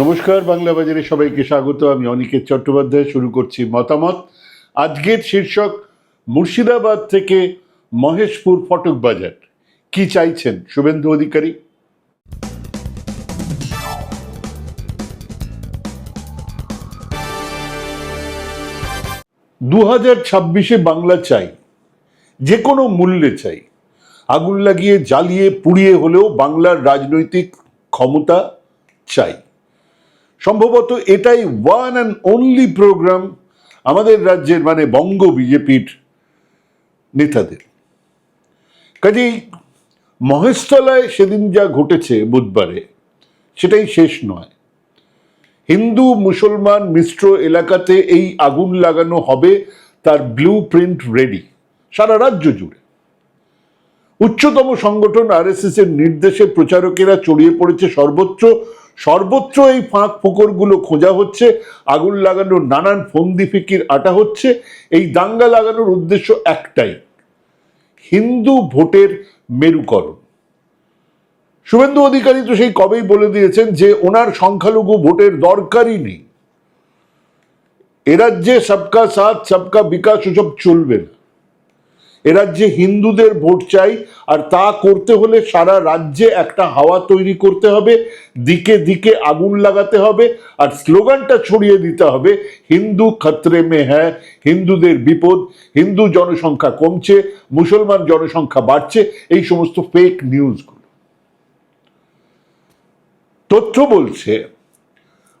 নমস্কার, বাংলা বাজারে সবাইকে স্বাগত। আমি অনিকেত চট্টোপাধ্যায়, শুরু করছি মতামত। আজকের শীর্ষক মুর্শিদাবাদ থেকে মহেশপুর ফটক বাজার। কি চাইছেন শুভেন্দু অধিকারী? দু হাজার ছাব্বিশে বাংলা চাই, যে কোনো মূল্যে চাই। আগুন লাগিয়ে, জ্বালিয়ে, পুড়িয়ে হলেও বাংলার রাজনৈতিক ক্ষমতা চাই। সম্ভবত এটাই ওয়ান অ্যান্ড অনলি প্রোগ্রাম আমাদের রাজ্যের মানে বঙ্গ বিজেপির নেতাদের। কাজেই মহেশতলায় সেদিন যা ঘটেছে বুধবারে, সেটাই শেষ নয়। হিন্দু, মুসলমান, মিশ্র এলাকাতে এই আগুন লাগানো হবে, তার ব্লু প্রিন্ট রেডি সারা রাজ্য জুড়ে। উচ্চতম সংগঠন আরএসএস এর নির্দেশে প্রচারকেরা ছড়িয়ে পড়েছে সর্বত্র সর্বত্র এই ফাঁক ফোকরগুলো খোঁজা হচ্ছে, আগুন লাগানোর নানান ফন্দি ফিকির আটা হচ্ছে, এই দাঙ্গা লাগানোর উদ্দেশ্য একটাই, হিন্দু ভোটের মেরুকরণ। শুভেন্দু অধিকারী তো সেই কবেই বলে দিয়েছেন যে ওনার সংখ্যালঘু ভোটের দরকারই নেই। এ রাজ্যে সবকা সাথ, সবকা বিকাশ, ওসব চলবে না। এ রাজ্যে হিন্দুদের ভোট চাই, আর তা করতে হলে সারা রাজ্যে একটা হাওয়া তৈরি করতে হবে, দিকে দিকে আগুন লাগাতে হবে, আর স্লোগানটা ছড়িয়ে দিতে হবে, হিন্দু খতরে মে হ্যাঁ হিন্দুদের বিপদ, হিন্দু জনসংখ্যা কমছে, মুসলমান জনসংখ্যা বাড়ছে, এই সমস্ত ফেক নিউজগুলো তথ্য বলছে,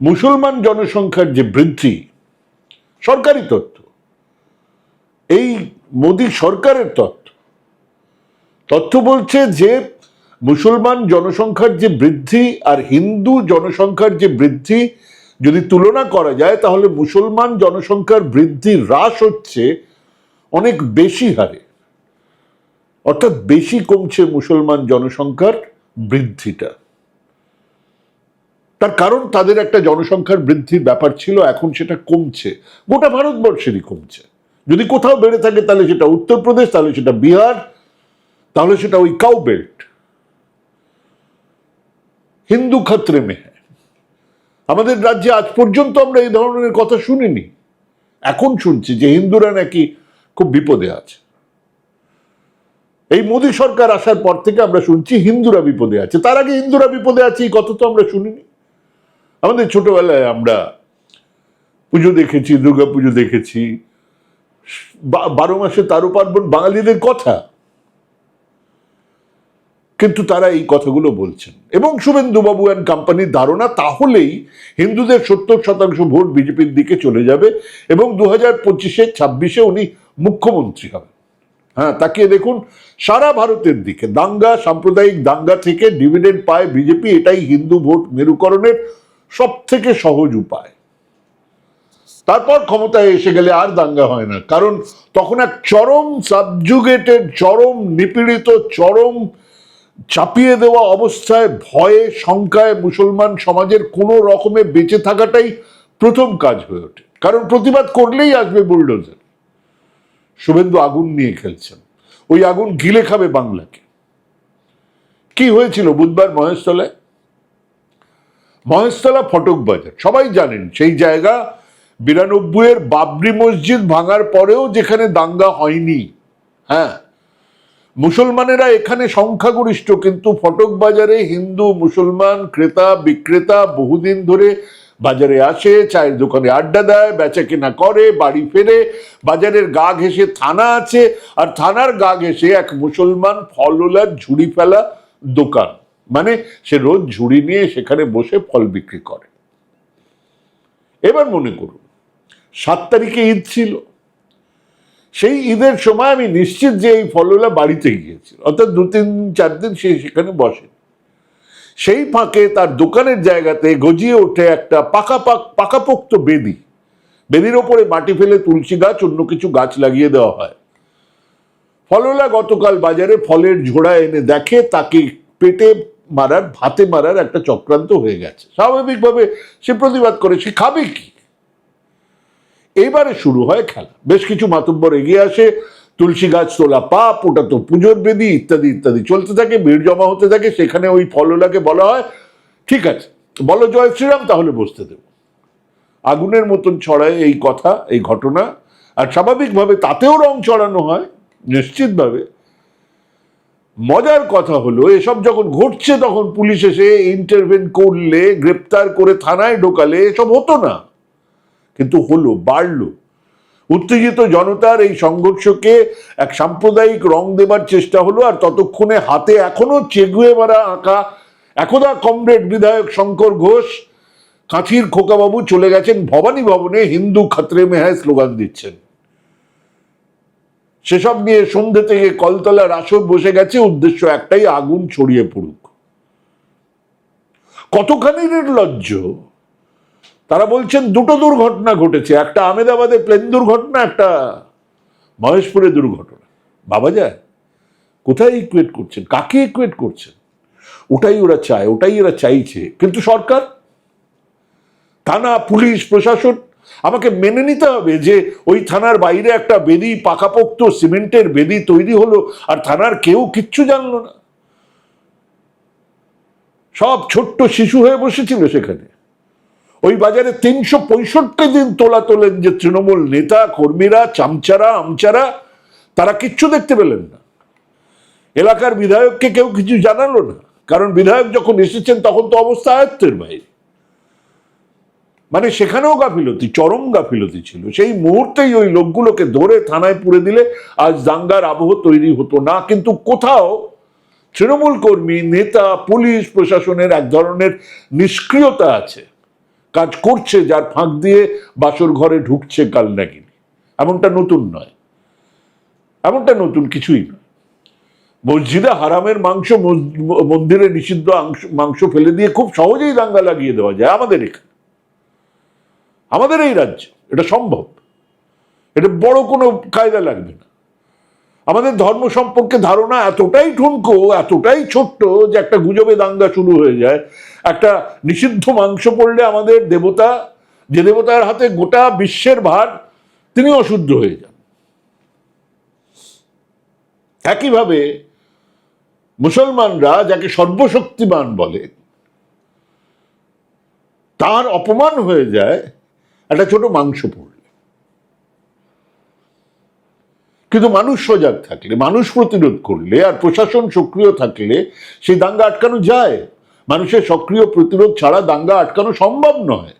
মুসলমান জনসংখ্যার যে বৃদ্ধি, সরকারি তথ্য, এই মোদী সরকারের তথ্য। তথ্য বলছে যে, মুসলমান জনসংখ্যার যে বৃদ্ধি আর হিন্দু জনসংখ্যার যে বৃদ্ধি যদি তুলনা করা যায়, তাহলে মুসলমান জনসংখ্যার বৃদ্ধি হ্রাস হচ্ছে অনেক বেশি হারে। অর্থাৎ বেশি কমছে মুসলমান জনসংখ্যার বৃদ্ধিটা। তার কারণ তাদের একটা জনসংখ্যার বৃদ্ধির ব্যাপার ছিল, এখন সেটা কমছে। গোটা ভারতবর্ষেরই কমছে। যদি কোথাও বেড়ে থাকে, তাহলে সেটা উত্তরপ্রদেশ, তাহলে সেটা বিহার, তাহলে সেটা ওই কাউ বেল্ট হিন্দু ক্ষেত্রে মেহে আমাদের রাজ্যে আজ পর্যন্ত আমরা এই ধরনের কথা শুনিনি। এখন শুনছি যে হিন্দুরা নাকি খুব বিপদে আছে। এই মোদী সরকার আসার পর থেকে আমরা শুনছি হিন্দুরা বিপদে আছে। তার আগে হিন্দুরা বিপদে আছে, এই কথা তো আমরা শুনিনি। আমাদের ছোটবেলায় আমরা পুজো দেখেছি, দুর্গা পুজো দেখেছি বারো মাসে তারও পার্বণ বাঙালিদের কথা। কিন্তু তারা এই কথাগুলো বলছেন। এবং শুভেন্দুবাবু অ্যান্ড কোম্পানির ধারণা তাহলেই হিন্দুদের সত্তর শতাংশ ভোট বিজেপির দিকে চলে যাবে এবং দু হাজার পঁচিশে, ছাব্বিশে উনি মুখ্যমন্ত্রী হবেন। হ্যাঁ তাকিয়ে দেখুন, সারা ভারতের দিকে দাঙ্গা, সাম্প্রদায়িক দাঙ্গা থেকে ডিভিডেন্ড পায় বিজেপি, এটাই হিন্দু ভোট মেরুকরণের সব থেকে সহজ উপায়। তারপর ক্ষমতায় এসে গেলে আর দাঙ্গা হয় না। কারণ তখন এক চরম সাবজুগেটেড চরম নিপীড়িত, চরম চাপিয়ে দেওয়া অবস্থায়, ভয়ে, শঙ্কায় মুসলমান সমাজের কোনো রকমে বেঁচে থাকাটাই প্রথম কাজ হয়ে ওঠে। কারণ প্রতিবাদ করলেই আসবে বুলডোজার। শুভেন্দু আগুন নিয়ে খেলছেন। ওই আগুন গিলে খাবে বাংলাকে। কি হয়েছিল বুধবার মহেশতলায়? মহেশতলা ফটক বাজার। সবাই জানেন সেই জায়গা বিরানব্বইয়ের বাবরি মসজিদ ভাঙার পরেও যেখানে দাঙ্গা হয়নি হ্যাঁ? মুসলমানেরা এখানে সংখ্যাগরিষ্ঠ, কিন্তু ফটক বাজারে হিন্দু, মুসলমান, ক্রেতা, বিক্রেতা বহুদিন ধরে বাজারে আসে, চায়ের দোকানে আড্ডা দেয় বেচা কেনা করে, বাড়ি ফেরে, বাজারের গা ঘেসে থানা আছে, আর থানার গা ঘেসে এক মুসলমান ফলওলার ঝুড়ি ফেলা দোকান। মানে সে রোজ ঝুড়ি নিয়ে সেখানে বসে ফল বিক্রি করে। এবার মনে করুন সাত তারিখে ঈদ ছিল। সেই ঈদের সময় আমি নিশ্চিত যে এই ফলওলা বাড়িতে গিয়েছিল। অর্থাৎ দু, তিন, চার দিন সে সেখানে বসে। সেই ফাঁকে তার দোকানের জায়গাতে গজিয়ে ওঠে একটা পাকা পাক, পাকাপোক্ত বেদি। বেদির ওপরে মাটি ফেলে তুলসী গাছ, অন্য কিছু গাছ লাগিয়ে দেওয়া হয়। ফলওলা গতকাল বাজারে ফলের ঝোড়া এনে দেখে, তাকে পেটে মারার, ভাতে মারার একটা চক্রান্ত হয়ে গেছে। স্বাভাবিকভাবে সে প্রতিবাদ করে, সে খাবে কি? এইবারে শুরু হয় খেলা। বেশ কিছু মাতব্বর এগিয়ে আসে। তুলসী গাছ তোলা পাপ, ওটা তো পুজোর বেদি, ইত্যাদি ইত্যাদি চলতে থাকে, ভিড় জমা হতে থাকে, সেখানে ওই ফললাকে বলা হয়। ঠিক আছে, বলো জয় শ্রীরাম, তাহলে বসতে দেব। আগুনের মতন ছড়ায় এই কথা, এই ঘটনা, আর স্বাভাবিকভাবে তাতেও রং চড়ানো হয়, নিশ্চিতভাবে। মজার কথা হলো, এসব যখন ঘটছে, তখন পুলিশ এসে ইন্টারভেন করলে, গ্রেপ্তার করে থানায় ঢোকালে, এসব হতো না। কিন্তু হলো, বাড়লো। উত্তেজিত জনতার এই সংঘর্ষকে এক সাম্প্রদায়িক রং দেবার চেষ্টা হলো, আর ততক্ষণে হাতে এখনও চেগুয়ে মারা আঁকা একদা কমরেড বিধায়ক শঙ্কর ঘোষ। কাঁথির খোকাবাবু চলে গেছেন ভবানী ভবনে, হিন্দু খাতরে মেহায় স্লোগান দিচ্ছেন। সেসব নিয়ে সন্ধ্যে থেকে কলতলার আসর বসে গেছে, উদ্দেশ্য একটাই, আগুন ছড়িয়ে পড়ুক। কতখানি নির্লজ্জ! তারা বলছেন দুটো দুর্ঘটনা ঘটেছে, একটা আমেদাবাদে প্লেন দুর্ঘটনা, একটা মহেশপুরে দুর্ঘটনা। বাবা যায়, কোথায় ইকুয়েট করছেন? কাকে ইকুয়েট করছেন? ওটাই ওরা চায়, ওটাই ওরা চাইছে। কিন্তু সরকার, থানা, পুলিশ, প্রশাসন, আমাকে মেনে নিতে হবে যে ওই থানার বাইরে একটা বেদি পাকাপোক্ত সিমেন্টের বেদি তৈরি হলো আর থানার কেউ কিচ্ছু জানলো না। সব ছোট্ট শিশু হয়ে বসেছিল সেখানে। ওই বাজারে তিনশো পঁয়ষট্টি দিন তোলা তোলেন যে তৃণমূল নেতা, কর্মীরা, চামচারা, আমচারা, তারা কিচ্ছু দেখতে পেলেন না। এলাকার বিধায়ককে কেউ কিছু জানালো না। কারণ বিধায়ক যখন এসেছেন, তখন তো অবস্থা আয়ত্তের বাইরে। মানে সেখানেও গাফিলতি, চরম গাফিলতি ছিল। সেই মুহূর্তেই ওই লোকগুলোকে ধরে থানায় পুরে দিলে আজ দাঙ্গার আবহ তৈরি হতো না। কিন্তু কোথাও তৃণমূল কর্মী, নেতা, পুলিশ, প্রশাসনের এক ধরনের নিষ্ক্রিয়তা আছে। কাজ করছে, যার ফাঁক দিয়ে বাসর ঘরে ঢুকছে কাল নাগিনী। এমনটা নতুন নয়। এমনটা নতুন কিছুই নয়। মসজিদে হারামের মাংস মন্দিরে নিষিদ্ধ মাংস ফেলে দিয়ে খুব সহজেই দাঙ্গা লাগিয়ে দেওয়া যায় আমাদের এখানে। আমাদের এই রাজ্য এটা সম্ভব। এটা বড় কোনো কায়দা লাগবে না। আমাদের ধর্ম সম্পর্কে ধারণা এতটাই ঠুনকো, এতটাই ছোট্ট যে একটা গুজবে দাঙ্গা শুরু হয়ে যায়। একটা নিষিদ্ধ মাংস পড়লে আমাদের দেবতা, যে দেবতার হাতে গোটা বিশ্বের ভার, তিনি অশুদ্ধ হয়ে যান। একইভাবে মুসলমানরা যাকে সর্বশক্তিমান বলে, তার অপমান হয়ে যায় একটা ছোট মাংস পড়লে কিন্তু মানুষ সজাগ থাকলে, মানুষ প্রতিরোধ করলে আর প্রশাসন সক্রিয় থাকলে সেই দাঙ্গা আটকানো যায়। মানুষের সক্রিয় প্রতিরোধ ছাড়া দাঙ্গা আটকানো সম্ভব নয়।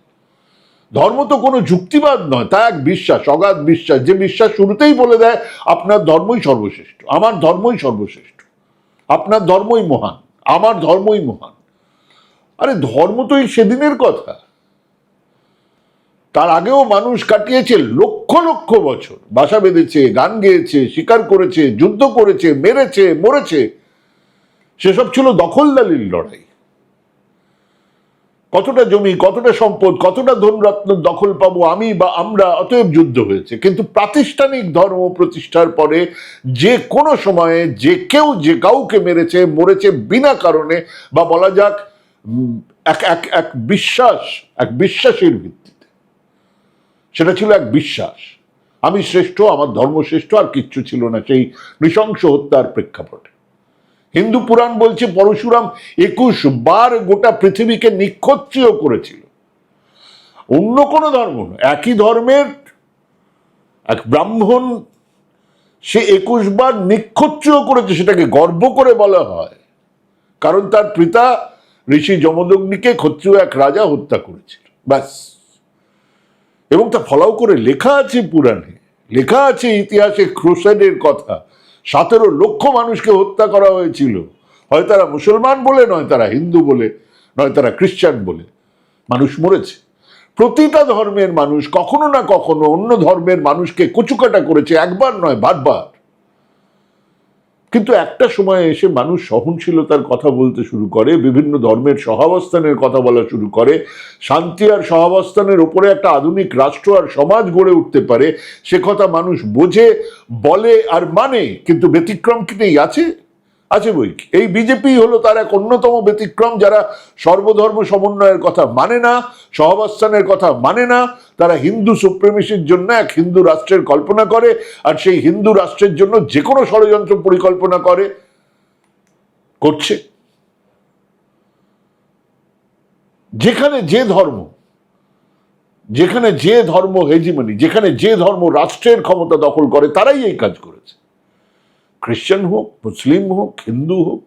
ধর্ম তো কোনো যুক্তিবাদ নয়, তা এক বিশ্বাস, অগাধ বিশ্বাস। যে বিশ্বাস শুরুতেই বলে দেয়, আপনার ধর্মই সর্বশ্রেষ্ঠ, আমার ধর্মই সর্বশ্রেষ্ঠ, আপনার ধর্মই মহান, আমার ধর্মই মহান। আরে ধর্ম তো এই সেদিনের কথা। তার আগেও মানুষ কাটিয়েছে লক্ষ লক্ষ বছর। বাসা বেঁধেছে, গান গেয়েছে, শিকার করেছে, যুদ্ধ করেছে, মেরেছে, মরেছে। সেসব ছিল দখলদারির লড়াই। কতটা জমি, কতটা সম্পদ, কতটা ধনরত্ন দখল পাবো আমি বা আমরা, অতএব যুদ্ধ হয়েছে। কিন্তু প্রাতিষ্ঠানিক ধর্ম প্রতিষ্ঠার পরে যে কোনো সময়ে যে কেউ যে কাউকে মেরেছে, মরেছে বিনা কারণে বা বলা যাক এক এক এক বিশ্বাস, এক বিশ্বাসের ভিত্তিতে। সেটা ছিল এক বিশ্বাস। আমি শ্রেষ্ঠ, আমার ধর্ম শ্রেষ্ঠ, আর কিচ্ছু ছিল না সেই নৃশংস হত্যার প্রেক্ষাপটে। হিন্দু পুরাণ বলছে, পরশুরাম একুশ বার গোটা পৃথিবীকে নিক্ষত্রিয় করেছিল। অন্য কোনো ধর্ম একই ধর্মের এক ব্রাহ্মণ সে একুশ বার নিক্ষত্রিয় করেছে, সেটাকে গর্ব করে বলা হয়। কারণ তার পিতা ঋষি যমদগ্নিকে ক্ষত্রিয় এক রাজা হত্যা করেছিল। ব্যাস। এবং তা ফলাও করে লেখা আছে পুরাণে। লেখা আছে ইতিহাসে ক্রোসাইডের কথা। সতেরো লক্ষ মানুষকে হত্যা করা হয়েছিল। হয় তারা মুসলমান বলে, নয় তারা হিন্দু বলে, নয় তারা খ্রিস্টান বলে। মানুষ মরেছে। প্রতিটা ধর্মের মানুষ কখনো না কখনো অন্য ধর্মের মানুষকে কুচুকাটা করেছে একবার নয়, বারবার। কিন্তু একটা সময় এসে মানুষ সহনশীলতার কথা বলতে শুরু করে, বিভিন্ন ধর্মের সহাবস্থানের কথা বলা শুরু করে, শান্তি আর সহাবস্থানের ওপরে একটা আধুনিক রাষ্ট্র আর সমাজ গড়ে উঠতে পারে, সে কথা মানুষ বোঝে, বলে আর মানে কিন্তু ব্যতিক্রম কি নেই? আছে? আছে বই এই বিজেপি হলো তার এক অন্যতম ব্যতিক্রম, যারা সর্বধর্ম সমন্বয়ের কথা মানে না সহাবস্থানের কথা মানে না, তারা হিন্দু সুপ্রেমিসির জন্য এক হিন্দু রাষ্ট্রের কল্পনা করে, আর সেই হিন্দু রাষ্ট্রের জন্য যে কোনো ষড়যন্ত্র পরিকল্পনা করে। করছে। যেখানে যে ধর্ম, যেখানে যে ধর্ম হেজিমনি, যেখানে যে ধর্ম রাষ্ট্রের ক্ষমতা দখল করে, তারাই এই কাজ করেছে। খ্রিস্টান হোক মুসলিম হোক হিন্দু হোক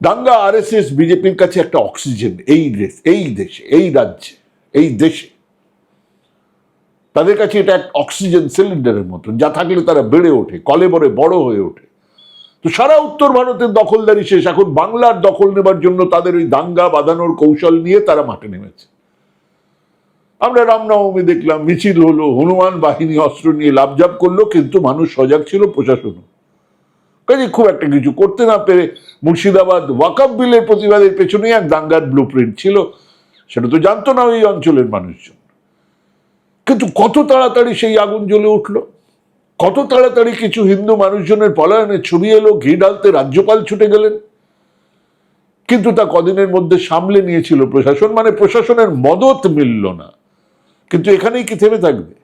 দাঙ্গা আর এস এস বিজেপির কাছে একটা অক্সিজেন এই দেশ, এই দেশে, এই রাজ্যে, এই দেশে। তাদের কাছে এটা এক অক্সিজেন সিলিন্ডারের মতন, যা থাকলে তারা বেড়ে ওঠে কলেবরে বড় হয়ে ওঠে। তো সারা উত্তর ভারতের দখলদারি শেষ, এখন বাংলার দখল নেবার জন্য তাদের ওই দাঙ্গা বাঁধানোর কৌশল নিয়ে তারা মাঠে নেমেছে। আমরা রামনবমী দেখলাম, মিছিল হলো, হনুমান বাহিনী অস্ত্র নিয়ে লাভজাপ করল, কিন্তু মানুষ সজাগ ছিল প্রশাসনও। কাজে খুব একটা কিছু করতে না পেরে মুর্শিদাবাদ ওয়াকাব বিলের প্রতিবাদের পেছনে এক দাঙ্গার ব্লু ছিল। সেটা তো জানতো না ওই অঞ্চলের মানুষজন। কিন্তু কত তাড়াতাড়ি সেই আগুন জ্বলে উঠল? কত তাড়াতাড়ি কিছু হিন্দু মানুষজনের পলায়নের ছবি এলো, ঘি ঢালতে রাজ্যপাল ছুটে গেলেন। কিন্তু তা কদিনের মধ্যে সামলে নিয়েছিল প্রশাসন মানে প্রশাসনের মদত মিলল না। কিন্তু এখানেই কি থেমে থাকবে?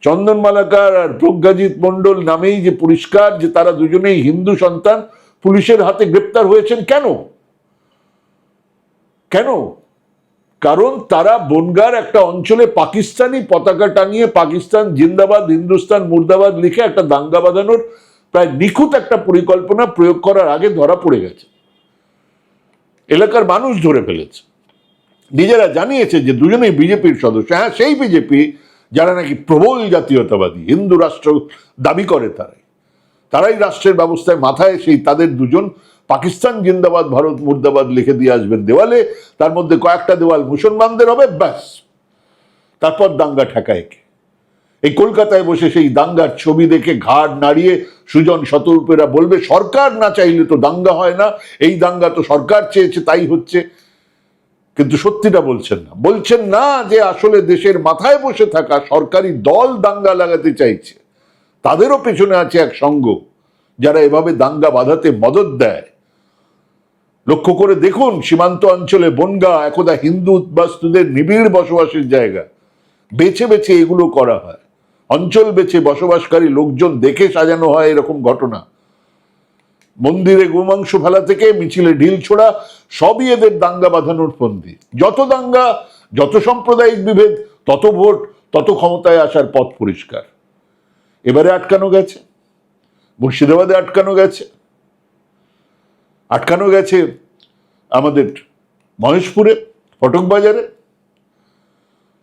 চন্দন মালাকার আর প্রজ্ঞাজিৎ মণ্ডল নামেই যে পরিষ্কার যে তারা দুজনেই হিন্দু সন্তান, পুলিশের হাতে গ্রেপ্তার হয়েছেন কেন? কেন? কারণ তারা বনগার একটা অঞ্চলে পাকিস্তানি পতাকা টাঙিয়ে পাকিস্তান, জিন্দাবাদ, হিন্দুস্তান, মুর্দাবাদ লিখে একটা দাঙ্গা বাঁধানোর প্রায় নিখুঁত একটা পরিকল্পনা প্রয়োগ করার আগে ধরা পড়ে গেছে। এলাকার মানুষ ধরে ফেলেছে। নিজেরা জানিয়েছে যে দুজনেই বিজেপির সদস্য। হ্যাঁ সেই বিজেপি, যারা নাকি প্রবল জাতীয়তাবাদী, হিন্দু রাষ্ট্র দাবি করে তারাই। তারাই রাষ্ট্রের ব্যবস্থায় মাথায় সেই তাদের দুজন, পাকিস্তান জিন্দাবাদ, ভারত মুর্দাবাদ লিখে দিয়ে আসবেন দেওয়ালে। তার মধ্যে কয়েকটা দেওয়াল মুসলমানদের হবে, ব্যাস। তারপর দাঙ্গা ঠেকায় কে এই কলকাতায় বসে সেই দাঙ্গার ছবি দেখে ঘাড় নাড়িয়ে সুজন শতরূপেরা বলবে, সরকার না চাইলে তো দাঙ্গা হয় না। এই দাঙ্গা তো সরকার চেয়েছে, তাই হচ্ছে। কিন্তু সত্যিটা বলছেন না। বলছেন না যে আসলে দেশের মাথায় বসে থাকা সরকারি দল দাঙ্গা লাগাতে চাইছে। তাদেরও পেছনে আছে এক সঙ্গ, যারা এভাবে দাঙ্গা বাঁধাতে মদত দেয়। লক্ষ্য করে দেখুন, সীমান্ত অঞ্চলে বনগা, একদা হিন্দু উদ্বাস্তুদের নিবিড় বসবাসের জায়গা। বেছে বেছে এগুলো করা হয়। অঞ্চল বেছে বসবাসকারী লোকজন দেখে সাজানো হয় এরকম ঘটনা। মন্দিরে গোমাংস ফেলা থেকে মিছিলে ঢিল ছোড়া, সবই এদের দাঙ্গা বাঁধানোর ফন্দি যত দাঙ্গা, যত সাম্প্রদায়িক বিভেদ, তত ভোট, তত ক্ষমতায় আসার পথ পরিষ্কার। এবারে আটকানো গেছে। মুর্শিদাবাদে আটকানো গেছে। আটকানো গেছে আমাদের মহেশপুরে ফটক বাজারে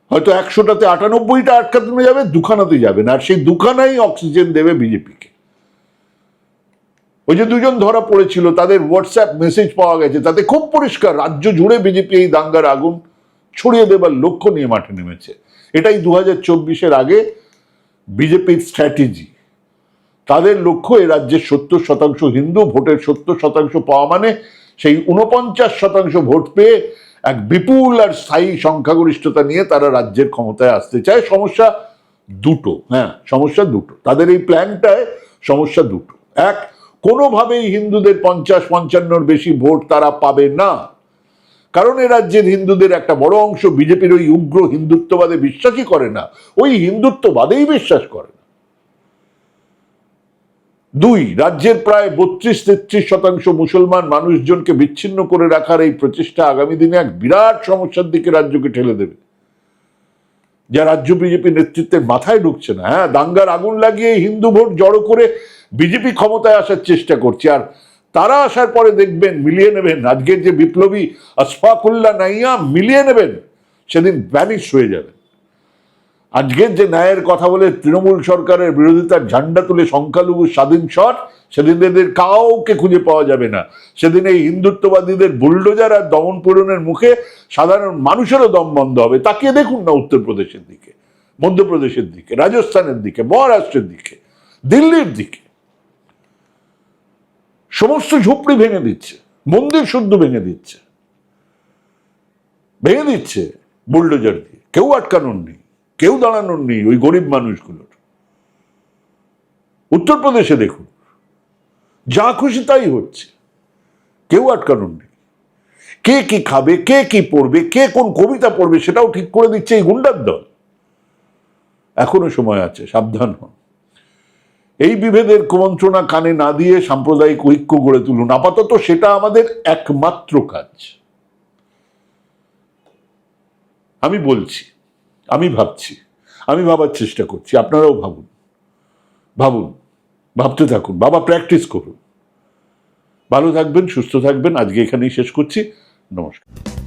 হয়তো একশোটাতে আটানব্বইটা আটকানো যাবে, দুখানাতে যাবে না। আর সেই দুখানাই অক্সিজেন দেবে বিজেপিকে। ওই যে দুজন ধরা পড়েছিল, তাদের হোয়াটসঅ্যাপ মেসেজ পাওয়া গেছে। তাতে খুব পরিষ্কার, রাজ্য জুড়ে বিজেপি এই দাঙ্গার আগুন ছড়িয়ে দেবার লক্ষ্য নিয়ে মাঠে নেমেছে। এটাই দু হাজার আগে বিজেপির স্ট্র্যাটেজি তাদের লক্ষ্য এ রাজ্যের সত্তর শতাংশ হিন্দু, ভোটের সত্তর শতাংশ পাওয়া মানে সেই উনপঞ্চাশ শতাংশ ভোট পেয়ে এক বিপুল আর স্থায়ী সংখ্যাগরিষ্ঠতা নিয়ে তারা রাজ্যের ক্ষমতায় আসতে চায়। সমস্যা দুটো হ্যাঁ সমস্যা দুটো। তাদের এই প্ল্যানটায় সমস্যা দুটো। এক কোনোভাবেই হিন্দুদের পঞ্চাশ পঞ্চান্নর বেশি ভোট তারা পাবে না। কারণ এ রাজ্যের হিন্দুদের একটা বড় অংশ বিজেপির ওই উগ্র হিন্দুত্ববাদে বিশ্বাসই করে না। ওই হিন্দুত্ববাদেই বিশ্বাস করে না। দুই, রাজ্যের প্রায় বত্রিশ তেত্রিশ শতাংশ মুসলমান মানুষজনকে বিচ্ছিন্ন করে রাখার এই প্রচেষ্টা আগামী দিনে এক বিরাট সমস্যার দিকে রাজ্যকে ঠেলে দেবে। যা রাজ্য বিজেপি নেতৃত্বের মাথায় ঢুকছে না হ্যাঁ? দাঙ্গার আগুন লাগিয়ে হিন্দু ভোট জড়ো করে বিজেপি ক্ষমতায় আসার চেষ্টা করছে। আর তারা আসার পরে দেখবেন, মিলিয়ে নেবেন, আজকের যে বিপ্লবী আসফাকুল্লা নাইয়া মিলিয়ে নেবেন, সেদিন ব্যানিশ হয়ে যাবে। আজকের যে ন্যায়ের কথা বলে তৃণমূল সরকারের বিরোধিতার ঝান্ডা তুলে সংখ্যালঘু স্বাধীন শট সেদিন এদের কাউকে খুঁজে পাওয়া যাবে না। সেদিন এই হিন্দুত্ববাদীদের বুলডোজার আর দমন পূরণের মুখে সাধারণ মানুষেরও দম বন্ধ হবে। তাকিয়ে দেখুন না উত্তরপ্রদেশের দিকে, মধ্যপ্রদেশের দিকে, রাজস্থানের দিকে, মহারাষ্ট্রের দিকে, দিল্লির দিকে। সমস্ত ঝুপড়ি ভেঙে দিচ্ছে, মন্দির শুদ্ধ ভেঙে দিচ্ছে ভেঙে দিচ্ছে বুলডোজার দিয়ে। কেউ আটকানোর নেই। কেউ দাঁড়ানোর নেই ওই গরিব মানুষগুলোর। উত্তরপ্রদেশে দেখুন, যা খুশি তাই হচ্ছে। কেউ আটকানোর নেই। কে কি খাবে, কে কি পড়বে, কে কোন কবিতা পড়বে সেটাও ঠিক করে দিচ্ছে এই গুন্ডার দল। এখনও সময় আছে, সাবধান হন। এই বিভেদের কুমন্ত্রণা কানে না দিয়ে সাম্প্রদায়িক ঐক্য গড়ে তুলুন। আপাতত সেটা আমাদের একমাত্র কাজ। আমি বলছি আমি ভাবছি, আমি ভাবার চেষ্টা করছি, আপনারাও ভাবুন। ভাবুন, ভাবতে থাকুন, বাবা প্র্যাকটিস করুন। ভালো থাকবেন, সুস্থ থাকবেন, আজকে এখানেই শেষ করছি, নমস্কার।